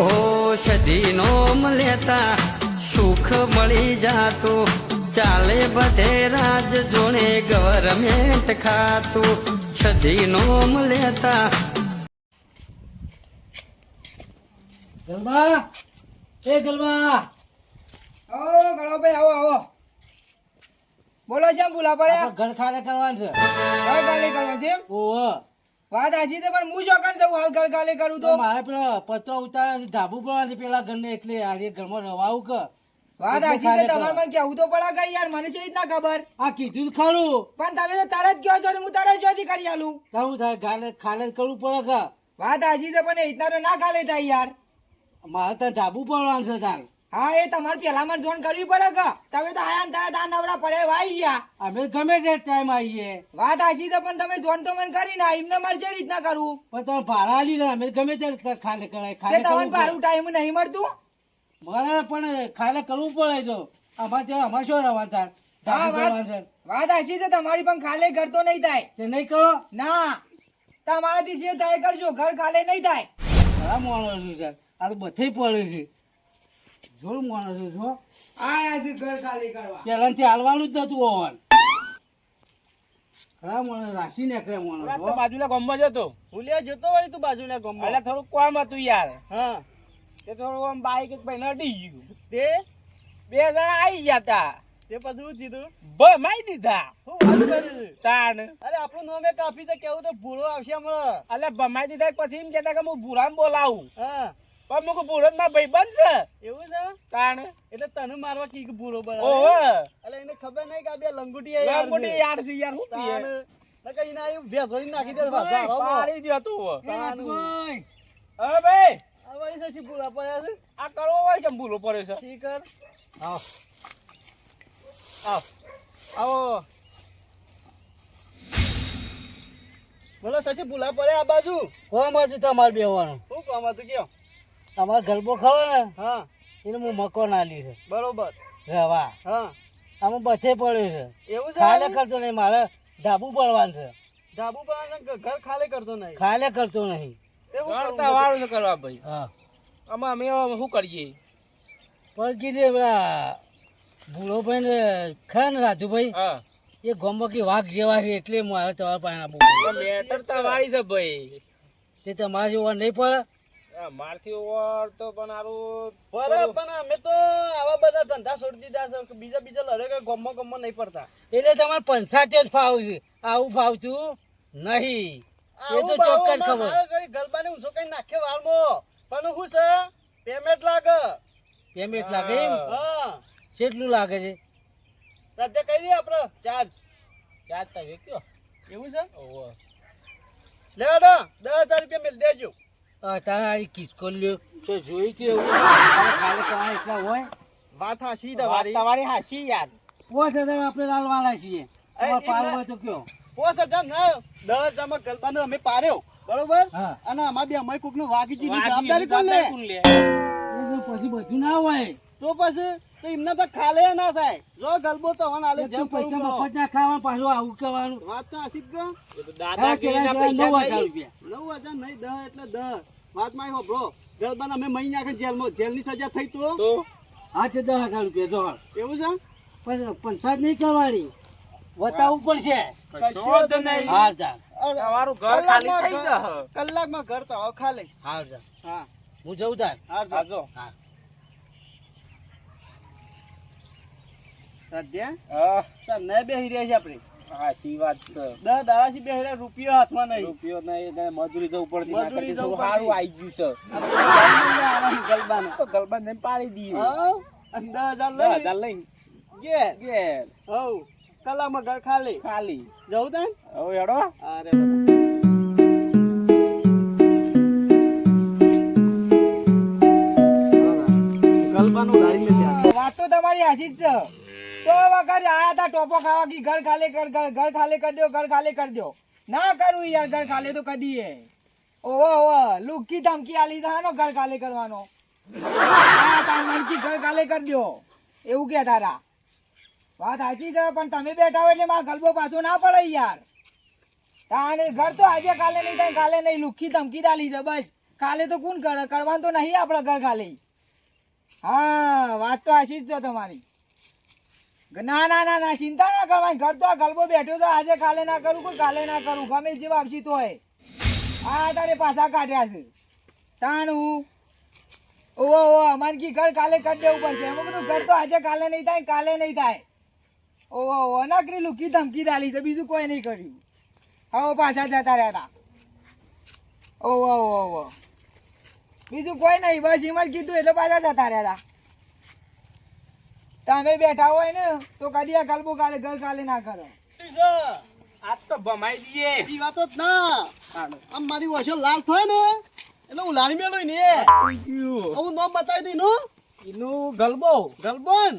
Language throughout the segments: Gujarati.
ઓ સદીનો લેતા સુખ મળી જાતું. ચાલે બધે રાજ જોણે ગવર્મેન્ટ ખાતું. સદીનો લેતા. ગલબા એ ગલબા. આવો ગળોભાઈ આવો આવો. બોલો છે ભૂલા પડ્યા? ઘર ખાલે કરવાનું છે. ઘર ખાલી કરવા છે? ઓહો. વાત હાજી છે પણ હું શું જવું હાલ ગળગાલે કરું તો. મારે પેલા પત્રો ઉતાર ધાબુ પડવા પેલા ઘરને એટલે આજે ઘરમાં રવાવું કે. વાત એટલે છે તમારે મને કેવું તો પડે ગઈ યાર મને છે ના ખબર. આ કીધું ખરું. પણ તમે તો તારે જ કહો છો હું તારે જોથી કરી આલું. તારું થાય ગાલે ખાલે જ કરવું પડે કે. વાત હાજી છે પણ એ રીતના તો ના ખાલે થાય યાર. મારે તો ધાબુ પડવાનું છે તાર. હા એ તમારે પેલા માં જોન કરવી પડે કે. તમે તો આયા તારા તા નવરા પડે વાઈ ગયા. અમે ગમે તે ટાઈમ આવીએ. વાત આછી તો પણ તમે જોન તો મને કરી ના એમને મારે જે રીતના કરવું પણ તમે ભાડા આલી અમે ગમે તે ખાલે કરાય ખાલે તમને કરવું ટાઈમ નહીં મળતું? મારે પણ ખાલે કરવું પડે જો. અમારે ત્યાં અમારે શું રહેવાનું તાર વાત કરવાનું છે તમારી પણ ખાલે ઘર તો નહીં થાય. તે નહીં કરો? ના. તમારાથી જે થાય કરજો ઘર ખાલે નહીં થાય. ખરા માણસ છું. સર આ તો બધે પડે છે. જોર માણસ છું છો આયા છે ઘર ખાલી કરવા. પહેલાથી હાલવાનું જ નતું હોવાનું. ખરા માણસ રાખી નાખે માણસ તો બાજુના ગામમાં જતો ભૂલ્યા જતો વળી તું બાજુના ગામમાં. એટલે થોડું કામ હતું યાર. હા. તે થોડું આમ બાઈક એક ભાઈને અડી ગયું. તે? બે જણા આવી ગયા તા. તે પછી દીધું કીધું માઈ દીધા. હું વાત કરીશ તાણ. અરે આપણું નામે કાફી તો કેવું તો ભૂરો આવશે હમણાં. એટલે બમાઈ દીધા પછી એમ કહેતા કે હું ભૂરામ બોલાવું. હા. પણ મુક ભૂરતમાં ભાઈ બનશે એવું છે? તાણ. એટલે તને મારવા કીક ભૂરો ઓહો. બરાબર એટલે એને ખબર નહીં કે આ બે લંગુટી યાર લંગોટી યાર છે યાર હું તાણ. નકર એને આયું ભેંસ વળી નાખી દે ધારામાં. પાડી દ્યો તું. તાણ. હવે ભાઈ આ વળી શશી ભૂરા પડ્યા છે? આ કરવો હોય કેમ ભૂલો પડે છે. ઠીક કર? આવ. આવો. બોલો શશી ભૂલા પડે આ બાજુ? કોમ બાજુ તમારે બેવાનું શું કોમ હતું કયો? અમારે ગરબો ખાવો ને હા. એને હું મકો આલી છે. બરોબર. રવા. હા. આમાં બચે પડ્યું છે. એવું છે ખાલે કરતો નહીં મારે ધાબુ પડવાનું છે. ધાબુ પડવાનું ઘર ખાલે કરતો નહીં? ખાલે કરતો નહીં. એવું કરતા વાળું કરવા ભાઈ. હા. આમાં અમે હવે શું કરીએ? પણ કીધે પેલા ભૂલો ભાઈ ને ખરા ને રાજુભાઈ? હા. એ ગોમકી વાઘ જેવા છે એટલે મારે તમારા પાસે મેટર તો વાળી છે ભાઈ. તે તમારે જેવા નહીં પડે. મારથી ઓર તો પણ આરું પર પણ અમે તો આવા બધા ધંધા છોડી દીધા છે કે બીજા બીજા લડે કે ગમમાં ગમમાં નહીં પડતા. એટલે તમારે પંચાયત જ ફાવ છે. આવું ફાવતું નહીં. એ તો ચોક્કસ ખબર. ઘડી ગરબાને ઊંચો કઈ નાખે વાળમાં પણ શું છે પેમેન્ટ લાગે. પેમેન્ટ લાગે એમ? હા. કેટલું લાગે છે? રાતે કહી દે આપણે. ચાર્જ ચાર્જ તો વેચ્યો. એવું છે? ઓહો. લેવાડો દસ હજાર રૂપિયા મિલ દેજો. તારી કિસકોલ્યો તો જોઈ તો એવું ખાલી કરવાના એટલા હોય? વાત હાસી તમારી. તમારી હાસી યાર. પોચ હજાર આપણે લાલવાના છીએ. તમારે પાડવું હોય તો કયો? પોસ હજાર ના દસ હજારમાં ગરબાને અમે પાડ્યો. બરોબર? અને અમાર બે અમે કોકનું વાગી જીધી જવાબદારી કોણ લે? પછી બધું ના હોય. તો પછી તો એમને તો ખાલે ના થાય. જો ગલબો તો હવાને આલે જેમ પૈસા મફત ના ખાવા પાછું આવું કહેવાનું વાત તો એ તો દાદાગીરીના પૈસા ચેલા નવ હજાર નહીં. રૂપિયા. નવ હજાર નહીં દસ એટલે 10 વાતમાં હોભળો ગરબાને અમે મહી નાખે જેલમાં જેલની સજા થઈ તો? તો? આ તે દસ હજાર રૂપિયા જો એવું છે? પણ પંચાયત નહીં કરવાની. બતાવવું પડશે. કશો નહીં. હા જા. તમારું ઘર ખાલી કલાકમાં થઈ ઘર- જશે. કલાકમાં ઘર તો હવે ખાલી. હા જા. હા. હું જઉં તાર હા જો. હા. બેહી રહ્યા છે આપણે. હાચી વાત છે. દસ દાડાથી બેહી રહ્યા રૂપિયો હાથમાં નહીં. રૂપિયો નહીં મજૂરી જવું પડતી. મજૂરી જવું સારું આવી ગયું છે. આપણે તો ને પાડી દઈએ દસ હજાર લઈ. હજાર લઈને ઘેર. ઘેર. હવ. કલાકમાં ઘર ખાલી. ખાલી. જવું તને? હવે હેડો. અરે ગલબાનું વાત તો તમારી હાજી જ છે. સો વખત આયા હતા ટોપો ખાવા કી ઘર ખાલી કર, ઘર ખાલે કરી દો ઘર ખાલી કરી દો ના કરું યાર ઘર ખાલી તો કદીએ. ઓહો ઓહો લુકી ધમકી આલી હાનો ઘર ખાલી કરવાનો. આયા તા મનકી ઘર ખાલી કરી દો એવું કે તારા. વાત સાચી છે, પણ તમે બેઠા હોય એટલે મારા ગલબો પાછો ના પડે યાર. તાણે ઘર તો આજે કાલે નહીં થાય કાલે નહીં. લુખી ધમકી દાલી છે, બસ. કાલે તો કોણ કરે, કરવાનું તો નહીં આપણે ઘર ખાલી. હા, વાત તો આશી જ છે તમારી. ના ના ના ના, ચિંતા ના કરવાની. ઘર તો આ ગલબો બેઠો તો આજે કાલે ના કરું, કોઈ કાલે ના કરું. ગમે જે વાપસી હોય. આ તારે પાછા કાઢ્યા છે. તાણું. ઓહો ઓહો, અમારે કી ઘર કાલે કરી દેવું પડશે. એમાં બધું ઘર તો આજે કાલે નહીં થાય કાલે નહીં થાય. ઓહો ઓહો ના નકરી લુકી ધમકી દાલી છે. બીજું કોઈ નહીં કર્યું. હવે પાછા જતા રહેતા. ઓહો ઓહો ઓવો બીજું કોઈ નહીં. બસ એમ કીધું એટલે પાછા જતા રહેતા. તમે બેઠા હોય ને તો કદી ગલબો કાલે ઘર કાલે ના કરો. આજ તો ભમાઈ દઈએ ઈ વાતો જ ના. આમ મારી ઓછો લાલ થાય ને એટલે હું લારી મેલો ને. હું નામ બતાવી દઈ નું એનું ગલબો. ગલબન.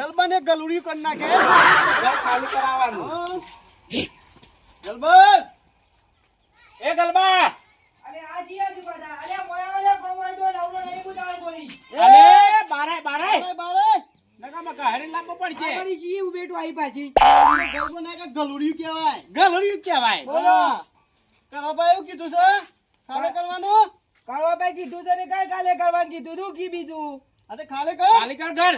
ગલબન એક ગલુડિયું કરી નાખે. કરાવવાનું. ગલબન. એ ગલબા. અરે આ જીયા જી આવી પાછી. ગલુડિયું કહેવાય. ગલડ્યું કહેવાય. બોલો. કરવાભાઈ એવું કીધું છે? ખાલે કરવાનું? કરવાભાઈ કીધું છે ને કઈ કાલે કરવાનું કીધું તું કી બીજું. અરે ખાલે કર. ખાલી કર ઘર.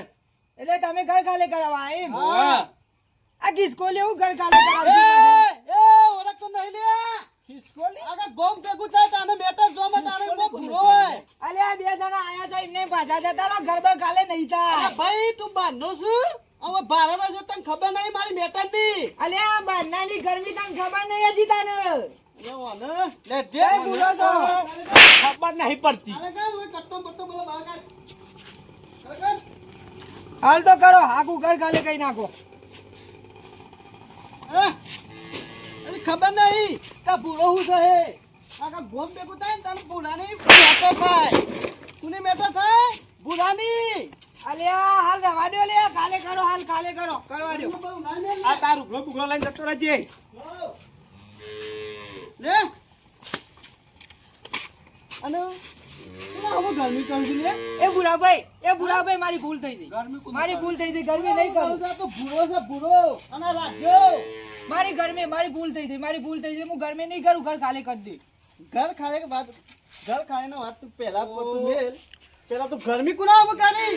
એટલે તમે ઘર ખાલે કરવા એમ? આ કિસકો લેવું ઘર ખાલે એ કરાવવાનું એ ઓળખ તો નહીં લે. આગા ગોમ ભેગું થાય તાને મેટર જો માં તારે ઊભો ભૂરો હોય. અલે આ બે જણા આયા છે એમને પાછા જતા ઘર બર કાલે નહીં થાય. ભાઈ તું બાંધો છું? હવે ભારત છે તને ખબર નહીં મારી મેટરની અલે આ બાંધનાની ગરમી તને ખબર નહીં હજી તને? ખબર નહીં. પડતી? હાલ તો કરો આખું ઘર કાલે કઈ નાખો. ખબર નહીં કે ભૂરો હું છે? હે આગા ગોમ ભેગું થાય ને તને ભૂલાની મેટર થાય તું મેટર થાય? ભૂલાની. અલે હાલ રવા દો લે કાલે કરો હાલ કાલે કરો કરવા દો. બહુ ના મેલ આ તારું ઉઘલો બુઘલો લઈને જતો રહેજે. લે. અને? ગરમી કરું છું એ બુરાભાઈ એ બુરાભાઈ મારી ભૂલ થઈ ગઈ. મારી ભૂલ થઈ ગઈ ગરમી નહીં કરું. તો ભૂરો છે ભૂરો. અને રાખ્યો મારી ગરમી મારી ભૂલ થઈ ગઈ મારી ભૂલ થઈ ગઈ હું ગરમી નહીં કરું ઘર ખાલી કરી દઈ ઘર ખાલી વાત ઘર ખાલી વાત તું મેલ પેલા તું ગરમી કુના આમ કરી?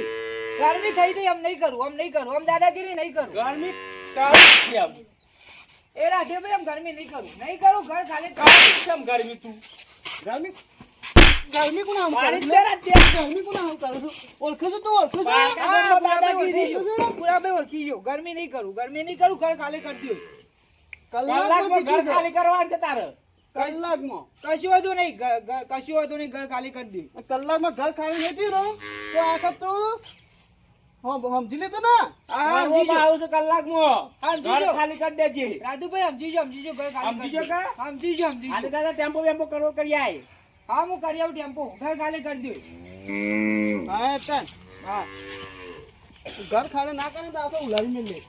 ગરમી થઈ ગઈ એમ નહીં કરું એમ નહીં કરું એમ દાદાગીરી નહીં કરું. ગરમી કાઢી એમ એ રાખે ભાઈ એમ ગરમી નહીં કરું. નહીં કરું ઘર ખાલી કાઢી છે આમ ગરમી તું. ગરમી? ગરમી કુના આમ કરી તે. ગરમી કુના આમ કરું છું? ઓળખે છે તું ઓળખે બા- છું દાદાગીરી. ઓળખી ગયો. ઓળખી ગયો. ગરમી નહીં કરું ગરમી નહીં કરું ઘર ખાલી કરી દઉં કલાક ઘર ખાલી કરવાનું છે તારે. કલાકમાં. કશું હતું નહીં ગ- ગ- કશું હતું નહીં ઘર ખાલી કરી દઉં કલાકમાં ઘર ખાલી નથી રહો તો આખા તું સમજી લીધું ને. હા ઘરમાં સમજી આવું છે કલાકમાં. ઘર જીજો. ખાલી કરી દેજે. રાજુભાઈ સમજી જો ઘર ખાલી. કે? દાદા ટેમ્પો વેમ્પો કરવો કરી આય. હા હું કરી આવું ટેમ્પો. ઘર ખાલી કરી દઉં હા હા. ઘર ખાલી ના કરે તો આખો તો ઉલારી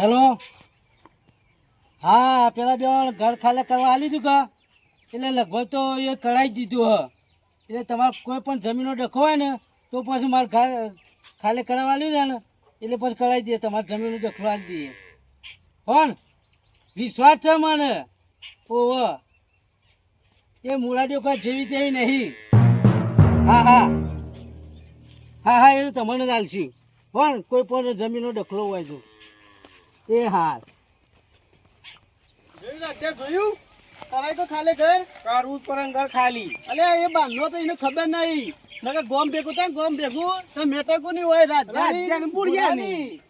હેલો? હા, પેલા બે ઘર ખાલે કરવા આલ્યું હતું કા એટલે લગભગ તો એ કરાવી દીધું હ. એટલે તમારે કોઈ પણ જમીનો ડખો હોય ને, તો પછી મારે ઘર ખાલી કરાવવા આલ્યું છે ને, એટલે પછી કરાવી દઈએ, તમારે જમીનો દખલો આપી દઈએ. કોણ વિશ્વાસ છે મને? ઓહ, એ મુરાડીઓ કોઈ જેવી તેવી નહીં. હા હા. હા હા, એ તો તમને જ આલશું. પણ કોઈ પણ જમીનો દખલો હોય તો. એ હા જોયું રાખ્યા જોયું? કરાય તો ખાલી ઘર. પડે ને ઘર ખાલી. અલે એ બાંધો તો એને ખબર નહીં નકર ગોમ ભેગું થાય ને ગોમ ભેગું. તો મેટકો ની હોય રાજધાની? રાજધાની બુઢિયાની.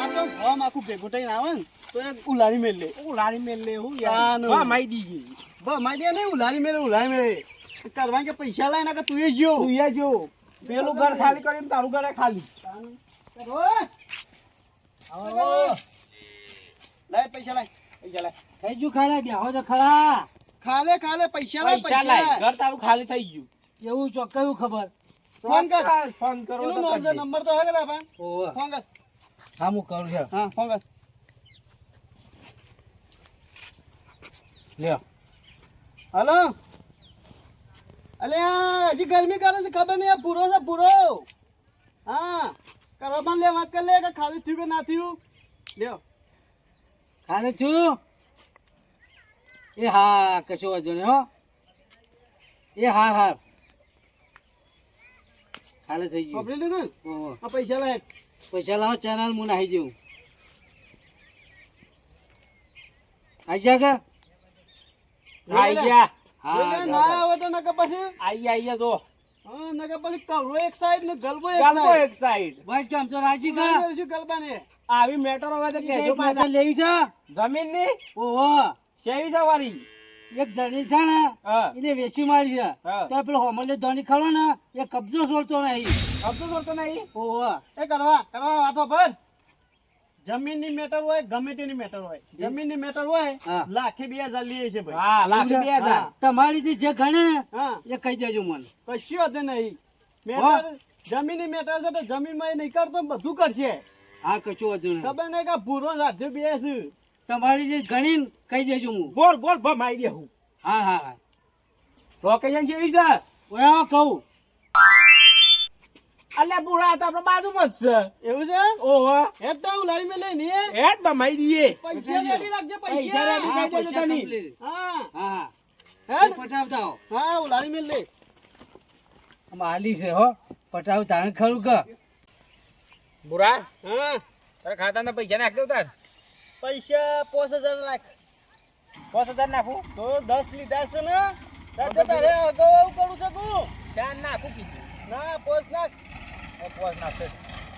આ તો ગોમ આખું ભેગું થઈને આવે ને તો એ ઉલારી મેલ લે. ઉલાળી મેલ લે હું. યાર. માઈ દીધી બસ મારી દે નહીં ઉલારી મેલે ઉલારી મેલે કરવા કે પૈસા લાય ના તું એ ગયો તું એ જો પેલું ઘર ખાલી કરીને તારું ઘરે ખાલી. લાય પૈસા લાય પૈસા લાય. થઈ ગયું ખાલે બેહો તો ખરા ખાલે ખાલે પૈસા લાય પૈસા લાય. ઘર તારું ખાલી થઈ ગયું. એવું ચોક્કસ ખબર? ફોન કર. ફોન કરો એનો નંબર તો હે લાપા ફોન કર. હા હું કરું છું. હા ફોન કર. લ્યો. હલો? અલે હજી ગરમી કરે છે ખબર નહીં આ પૂરો છે પૂરો હા. કરવા લે વાત કરી લે કે ખાલી થયું કે ના થયું? લ્યો. ખાલી છું એ હા કશો વાંધો નહીં હો. એ હાર હાર ખાલે થઈ ગયું. સાંભળી લીધું. આ પૈસા લાય. પૈસા લાવો ચેનલ હું નાહી જઉં. આઈ જા કે? આઈ ગયા. હા ના. આવે તો નકર પછી. આઈ ગયા આઈ ગયા જો. હા નકર પછી કવરો એક સાઈડ ને ગલબો એક ગાલબો સાઈડ એક સાઈડ બસ કેમ છો રાજી કા? શું ગલબાને? આવી મેટર હવે તો એક પાછા લેવી છે? જમીનની ઓહો સેવી સવારી એક જણી છે ને એને વેચી મારી છે. તો પેલો હોમલે ધોની ખરો ને એ કબજો છોડતો નહીં. કબજો સોડતો નહીં? ઓહો. એ કરવા કરવા વાતો પર. જમીનની મેટર હોય ગમે તેની મેટર હોય. જમીનની મેટર હોય. લાખે બે હજાર લઈએ છે ભાઈ. હા લાખ બે હજાર. તમારીથી જે ગણે એ કહી દેજો મને. કશું હતું નહીં. મેટર જમીનની મેટર છે તો જમીનમાં એ નહીં કરતો બધું કરશે. હા કશું હતું નહીં. ખબર નહીં કે ભૂરો રાજ્ય બે છે. તમારી જે ગણી ને કહી દેજો હું. બોલ બોલ ભમાઈ દે હું. હા હા હા. લોકેશન કેવી છે? ઓયા કહું. અલ્યા બુરા તો આપડે બાજુમાં જ છે. એવું છે? ઓહો. હેડ તો હું લઈ મેં લઈને એ હેડ ભમાઈ દઈએ પૈસા રેડી રાખજે પૈસા. રેડી રાખજે તની. હા. હા. હેડ. પટાવતા હા હું લારી મેં લે આમાં છે હો. પટાવ તાણ ખરું કે? બુરા હા. તારા ખાતાના પૈસા નાખ દઉં તાર પૈસા પાંચ હજાર લાખ પાંચ હજાર નાખું? તો દસ લીધા છે ને. તારે અગાઉ કરું શકું ચાર નાખું કીધું. ના પોચ નાખ. પાંચ નાખશે.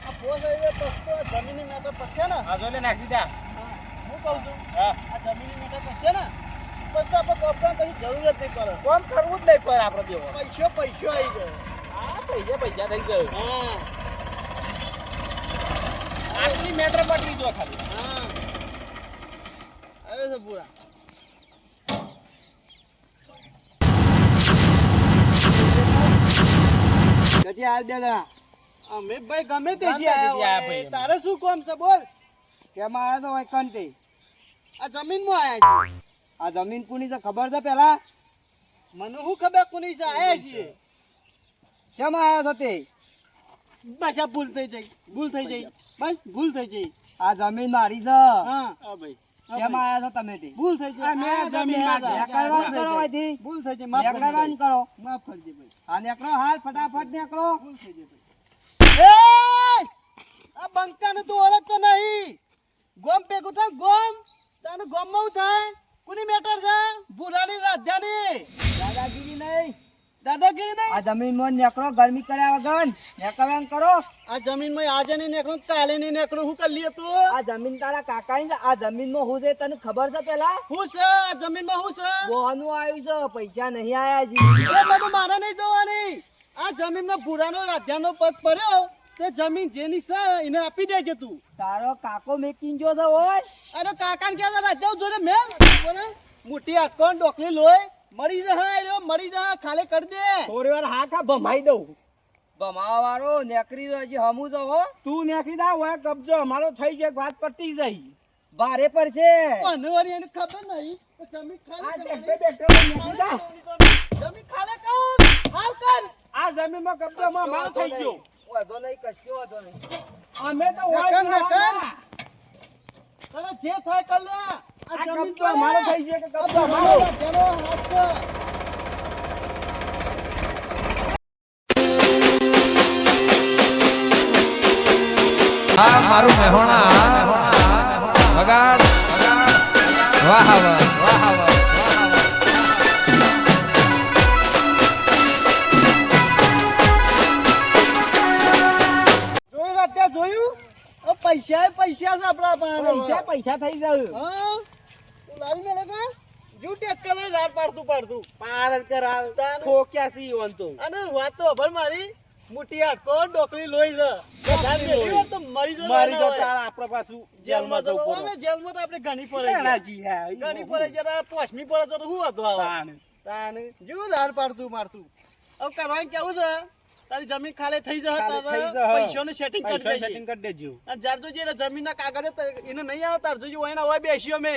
આ પોસ એ પસ્તો જમીનની મેટર પડશે ને. હા જો લે નાખી દે. હું કહું છું. હા. આ જમીનની મેટર પડશે ને. પછી આપણે કોપરા કઈ જરૂરત નહીં પડે. કોમ કરવું જ નહીં પડે આપણે દેવો પૈસો પૈસો આવી ગયો. હા પૈસા પૈસા થઈ ગયો. હા. આટલી મેટર પટી જો ખાલી. હા. આવે છે પૂરા. ગતિ હાલ દે જરા અમે ભાઈ ગમે તે છે આયા હોય. ભાઈ. તારે શું કોમ છે બોલ. કેમાં આયા તો ભાઈ કંતે આ જમીનમાં આયા છે. આ જમીન કુની છે? ખબર છે પેલા? મને શું ખબર કુની છે? આયા છીએ. શેમાં આવ્યો તો તે? બસ આ ભૂલ થઈ જઈ ભૂલ થઈ જઈ બસ ભૂલ થઈ જઈ આ જમીન મારી છે. હા. હા ભાઈ. શેમાં આવ્યા છો તમે તે? ભૂલ થઈ જમીનમાં ભૂલ થઈ કરો જાય. ભૂલ થઈ જાય. માફ કરજો. કરો. માફ કરજો ભાઈ. આ નીકળો હાલ ફટાફટ નેકળો ભૂલ થઈ જાય ભાઈ. એ! આ બંકાને તું ઓળખતો નહીં. ગોમ ભેગું થાય ગોમ તને ગોમમાં હું થાય? કોની મેટર છે? ભૂરાની રાજધાની. દાદાગીરી નહીં. દાદાગીરી નહીં? આ જમીનમાં નેકળો ગરમી કર્યા વગર. નેકળવાનું કરો. આ જમીનમાં આજે નહીં નીકળું કાલે નહીં નેકળું. હું કરી લે તું? આ જમીન તારા કાકાની. આ જમીનમાં હું છે તને ખબર છે પેલા? હું છે? આ જમીનમાં હું છે? બોનું આવ્યું છે પૈસા નહીં આયા જી મારે નહીં જોવાની. આ જમીનમાં ભૂરાનો રાધ્યાનો પગ પડ્યો તે જમીન જેની છે એને આપી દેજે તું. તારો કાકો મેકીન જો છે હોય. અરે કાકાને કે રાજ્યાઓ જોડે મેલ. બોલે મોટી આટકોણ ડોકલી લોય મરી જા હા મરી જા ખાલે કર દે. થોડી વાર હા કા ભમાઈ દઉં? ભમાવા વાળો નેકરી તો છે હમું તો હો. તું નેકરી દા હોય કબજો અમારો થઈ જાય વાત પતી જાય ભારે પર છે વળી એને ખબર નહીં તો જમીન આ ખાલી જમીન ખાલી કર હાલ કર. આ જમીનમાં કબજો અમારો થઈ ગયો. વધો નહીં કશું વધો નહીં. અમે તો તને જે થાય કર લે. આ જમીન થઈ ગયો કે કબજો અમારો અમારો હાથ છે. મારું મહેણા પૈસા પૈસા છે આપણા પાસે પૈસા પૈસા થઈ જાય હા? તું લાવી મેલે કા? જુ ટેક્કર લઈ પાડતું પાડતું. પાર કરાવ તાન. સી ઓન તો. અને વાત તો અભર મારી. મોટી હાટકો ડોકલી લોહી છે. તો મરી જો મારી જો તાર આપણે પાછું જેલમાં જવું અમે પડે. જેલમાં તો આપણે ઘણી પડે છે. ઘણાજી હા ઘણી પડે જરા પોસમી પડે તો શું હતું આવા? તાન તાને જો રાર પાડતું મારતું. હવે કરવાનું કેવું છે? તારી જમીન ખાલી થઈ જશે પૈસાનું સેટિંગ કરી દેજે. કરી દેજો. અને જાર જોજે એટલે જમીનના કાગળે એને નહીં આવે તાર જે હોય ને હોય બેસ્યો મેં.